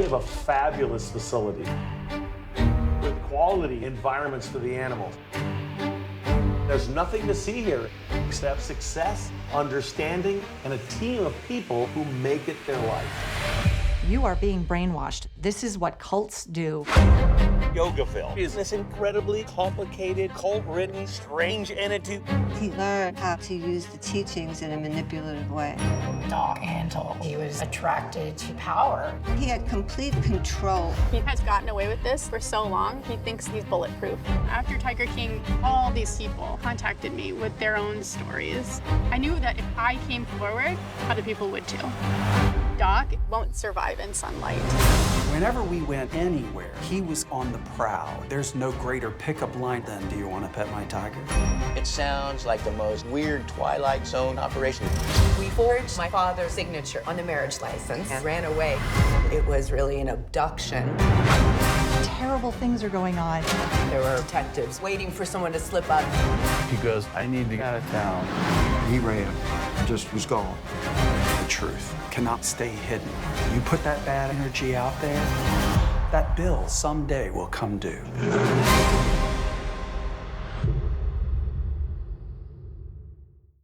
We have a fabulous facility with quality environments for the animals. There's nothing to see here except success, understanding, and a team of people who make it their life. You are being brainwashed. This is what cults do. Yogaville is this incredibly complicated, cult-ridden, strange entity. He learned how to use the teachings in a manipulative way. Doc Antle, he was attracted to power. He had complete control. He has gotten away with this for so long, he thinks he's bulletproof. After Tiger King, all these people contacted me with their own stories. I knew that if I came forward, other people would too. Doc won't survive in sunlight. Whenever we went anywhere, he was on the prowl. There's no greater pickup line than, Do you want to pet my tiger? It sounds like the most weird Twilight Zone operation. We forged my father's signature on the marriage license and ran away. It was really an abduction. Terrible things are going on. There were detectives waiting for someone to slip up. He goes, I need to get out of town. He ran, and just was gone. Truth cannot stay hidden. You put that bad energy out there, that bill someday will come due.